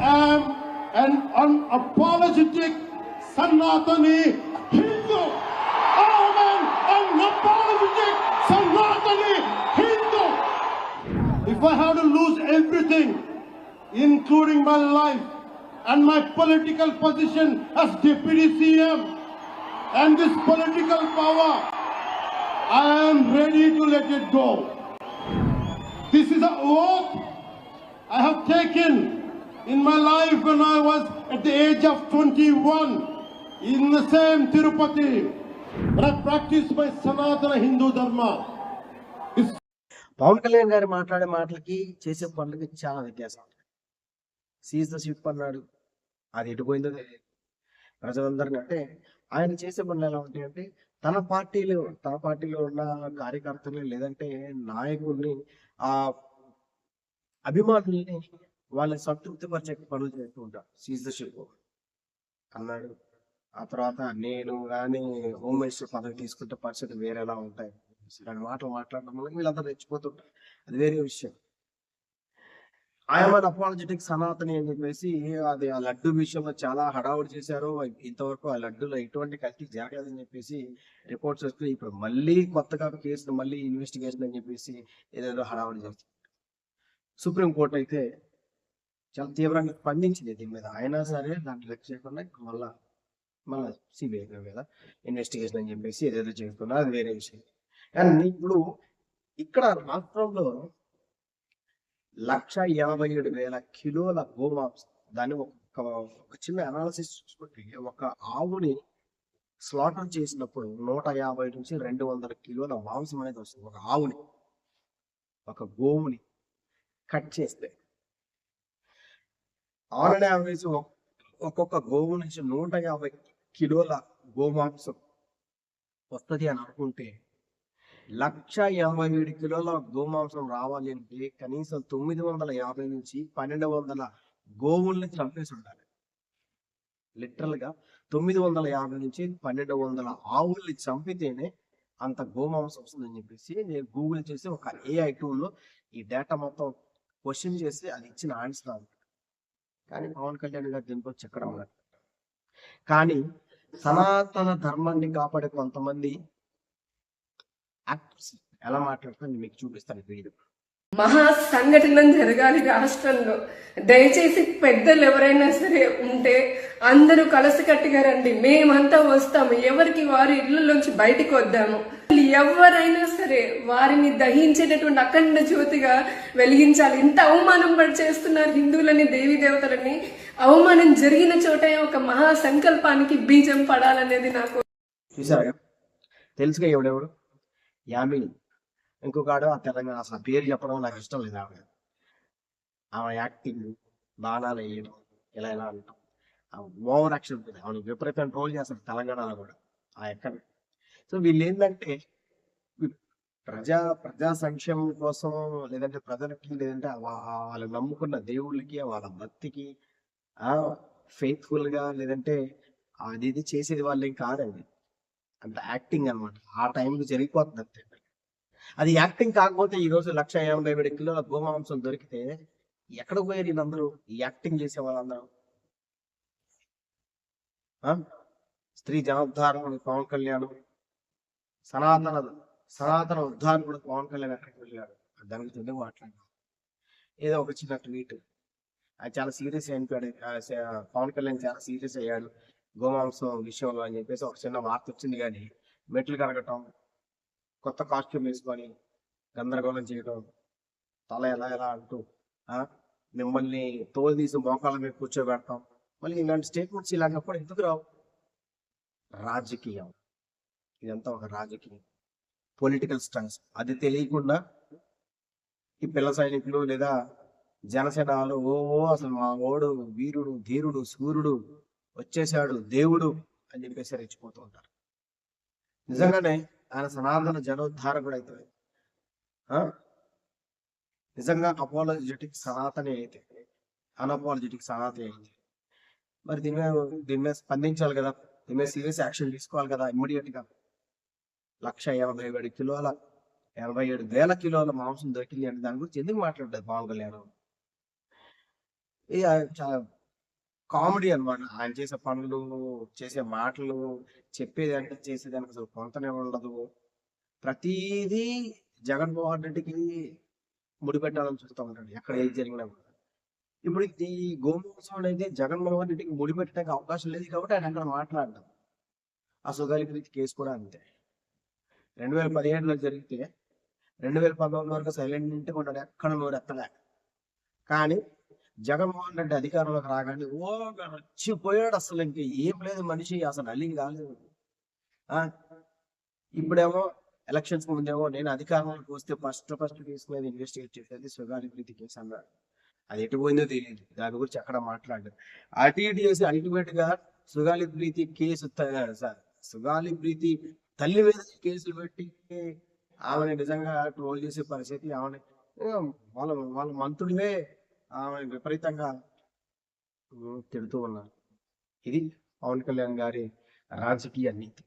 am an unapologetic Sanatani Hindu. I am an unapologetic Sanatani Hindu. If I have to lose everything, including my life and my political position as Deputy CM and this political power, I am ready to let it go. This is a oath I have taken in my life when I was at the age of 21 in the same Tirupati. When I practiced my Sanatana Hindu Dharma. Pawan Kalyan గారు మాట్లాడే మాటలకి చేసే పనులకి చాలా వ్యత్యాసం seize the ship అన్నాడు అది ఎటుపోయిందో తెలియదు ప్రజలందరినీ అంటే ఆయన చేసే పనులు ఎలా ఉంటాయంటే తన పార్టీలో తన పార్టీలో ఉన్న కార్యకర్తలు లేదంటే నాయకుల్ని ఆ అభిమానుల్ని వాళ్ళని సంతృప్తిపరిచే పనులు చేస్తూ ఉంటాడు సీజ్ ద షిప్ అన్నాడు. ఆ తర్వాత నేను కానీ హోమ్ మినిస్టర్ పదవి తీసుకుంటే పరిస్థితి వేరేలా ఉంటాయి. ఇలాంటి మాటలు మాట్లాడడం వల్ల వీళ్ళందరూ రెచ్చిపోతుంటారు. అది వేరే విషయం. ఆయన అపాలజెటిక్ సనాతని అని చెప్పేసి అది ఆ లడ్డు విషయంలో చాలా హడావుడి చేశారు. ఇంతవరకు ఆ లడ్డులో ఎటువంటి కల్తీ జరగలేదని చెప్పేసి రిపోర్ట్స్ వస్తే ఇప్పుడు మళ్ళీ కొత్తగా కేసు మళ్ళీ ఇన్వెస్టిగేషన్ అని చెప్పేసి ఏదేదో హడావుడి చేస్తారు సుప్రీంకోర్టు అయితే చాలా తీవ్రంగా స్పందించింది. దీని మీద అయినా సరే దాంట్లో లెక్క చేయకుండా మళ్ళా మళ్ళీ సిబిఐ మీద ఇన్వెస్టిగేషన్ అని చెప్పేసి ఏదేదో చేస్తున్నా అది వేరే విషయం. కానీ ఇప్పుడు ఇక్కడ రాష్ట్రంలో లక్ష యాభై ఏడు వేల కిలోల గోమాంసం దాన్ని ఒక ఒక చిన్న అనాలిసిస్ చూసుకుంటే ఒక ఆవుని స్లాటర్ చేసినప్పుడు నూట యాభై నుంచి రెండు వందల కిలోల మాంసం అనేది వస్తుంది. ఒక ఆవుని ఒక గోవుని కట్ చేస్తే. ఆన్ అండ్ యావరేజ్ ఒక్కొక్క గోవు నుంచి నూట యాభై కిలోల గోమాంసం వస్తుంది అని అనుకుంటే లక్ష యాభై ఏడు కిలోల గోమాంసం రావాలి అంటే కనీసం తొమ్మిది వందల యాభై నుంచి పన్నెండు వందల గోవుల్ని చంపేసి ఉండాలి. లిటరల్గా తొమ్మిది వందల యాభై నుంచి పన్నెండు వందల ఆవుల్ని చంపితేనే అంత గోమాంసం వస్తుందని చెప్పేసి నేను గూగుల్ చేసి ఒక ఏఐ టూల్లో ఈ డేటా మొత్తం క్వశ్చన్ చేసి అది ఇచ్చిన ఆన్సర్ కానీ పవన్ కళ్యాణ్ గారు దీనికి వచ్చి ఎక్కడ ఉన్నారు కానీ సనాతన ధర్మాన్ని కాపాడే కొంతమంది యాక్టర్స్ ఎలా మాట్లాడుతుంది మీకు చూపిస్తాను వీడియో. మహా సంఘటన జరగాలి రాష్ట్రంలో. దయచేసి పెద్దలు ఎవరైనా సరే ఉంటే అందరూ కలసికట్టుగా రండి. మేమంతా వస్తాము. ఎవరికి వారి ఇళ్ళలోంచి బయటికి వద్దాము. ఎవరైనా సరే వారిని దహించేటటువంటి అఖండ జ్యోతిగా వెలిగించాలి. ఇంత అవమానం పడి చేస్తున్నారు హిందువులని దేవీ దేవతలని. అవమానం జరిగిన చోటే ఒక మహా సంకల్పానికి బీజం పడాలనేది నాకు చూసారా? తెలుసుగా ఎవడెవడు? యామిని. ఇంకొక ఆడ ఆ తెలంగాణ అసలు పేరు చెప్పడం నాకు ఇష్టం లేదు ఆవిడ. ఆమె యాక్టింగ్ బాణాలు వేయడం ఇలా ఇలా అంటాం. ఓవర్ యాక్షన్ ఉంటుంది. ఆమె విపరీతం ట్రోల్ చేస్తారు తెలంగాణలో కూడా. ఆ ఎక్కడ? సో వీళ్ళు ఏంటంటే ప్రజా ప్రజా సంక్షేమం కోసం లేదంటే ప్రజలకి లేదంటే వాళ్ళు నమ్ముకున్న దేవుళ్ళకి వాళ్ళ భక్తికి ఆ ఫెయిత్ఫుల్గా లేదంటే అది ఇది చేసేది వాళ్ళు ఏం కాదండి. అంత యాక్టింగ్ అన్నమాట. ఆ టైంలో జరిగిపోతుంది అంతే. అది యాక్టింగ్ కాకపోతే ఈ రోజు లక్ష యాభై ఏడు కిలోల గోమాంసం దొరికితే ఎక్కడ పోయారు వీళ్ళందరూ? ఈ యాక్టింగ్ చేసే వాళ్ళందరూ? ఆ? స్త్రీ జనోద్ధారణ పవన్ కళ్యాణ్ సనాతన సనాతన ఉద్ధారకుడు పవన్ కళ్యాణ్ ఎక్కడికి వెళ్ళాడు? దాని గురించి ఎందుకు ఏదో ఒక చిన్న ట్వీట్ అది చాలా సీరియస్ అయిపోయాడు పవన్ కళ్యాణ్ చాలా సీరియస్ అయ్యాడు. గోమాంసం విషయంలో అని చెప్పేసి ఒక చిన్న వార్త వచ్చింది కానీ మెట్లు కరగటం కొత్త కాస్ట్యూమ్ వేసుకొని గందరగోళం చేయడం తల ఎలా ఎలా అంటూ మిమ్మల్ని తోలు తీసి మోకాళ్ళ మీద కూర్చోబెడతాం. మళ్ళీ ఇలాంటి స్టేట్మెంట్స్ ఇలాంటప్పుడు ఎందుకు రావు? రాజకీయం. ఇదంతా ఒక రాజకీయం. పొలిటికల్ స్టన్స్ అది తెలియకుండా ఈ పిల్ల సైనికులు లేదా జనసేన ఓ అసలు మా ఓడు వీరుడు ధీరుడు సూర్యుడు వచ్చేసాడు దేవుడు అని చెప్పేసి రెచ్చిపోతూ ఉంటారు. నిజంగానే ఆయన సనాతన జనోద్ధారకుడు కూడా ఆ? నిజంగా అపోలజెటిక్ సనాతని అయితే అన్అపాలజెటిక్ సనాతని అయితే మరి దీని మీద దీని మీద స్పందించాలి కదా దీని మీద సీరియస్ యాక్షన్ తీసుకోవాలి కదా ఇమ్మీడియట్గా. లక్ష ఎనభై ఏడు కిలోల ఎనభై ఏడు వేల కిలోల మాంసం దొరికింది అంటే దాని గురించి ఎందుకు మాట్లాడలేదు పవన్ కళ్యాణ్? ఇది చాలా కామెడీ అనమాట ఆయన చేసే పనులు చేసే మాటలు చెప్పేది అంటే చేసేదానికి అసలు పొంతనే ఉండదు. ప్రతిదీ జగన్మోహన్ రెడ్డికి ముడిపెట్టాలని చూస్తూ ఉంటాడు. ఎక్కడ ఏది జరిగినా కూడా. ఇప్పుడు ఈ గోమోత్సవం అనేది జగన్మోహన్ రెడ్డికి ముడిపెట్టడానికి అవకాశం లేదు కాబట్టి ఆయన అక్కడ మాట్లాడడం. ఆ సుగాలి ప్రీతి కేసు కూడా అంతే. రెండు వేల పదిహేడులో జరిగితే రెండు వేల పంతొమ్మిది వరకు సైలెంట్ ఉన్నాడు ఎక్కడ నోరు ఎత్తలే కానీ జగన్మోహన్ రెడ్డి అధికారంలోకి రాగానే ఓ రచ్చిపోయాడు అసలు ఇంక ఏం లేదు మనిషి అసలు అల్లింగ్ కాలేదు. ఇప్పుడేమో ఎలక్షన్స్ ముందేమో నేను అధికారంలోకి వస్తే ఫస్ట్ ఫస్ట్ తీసుకునేది ఇన్వెస్టిగేట్ చేసేది సుగాలి ప్రీతి కేసు అన్నాడు. అది ఎటు పోయిందో తెలియదు దాని గురించి అక్కడ మాట్లాడారు అటు ఇటు చేసి అల్టిమేట్గా సుగాలి ప్రీతి కేసు సుగాలి ప్రీతి తల్లి మీద కేసులు పెట్టి ఆమెని నిజంగా ట్రోల్ చేసే పరిస్థితి ఆమె వాళ్ళ వాళ్ళ మంత్రులే ఆమె విపరీతంగా తిడుతూ ఉన్నారు. ఇది పవన్ కళ్యాణ్ గారి రాజకీయ నీతి.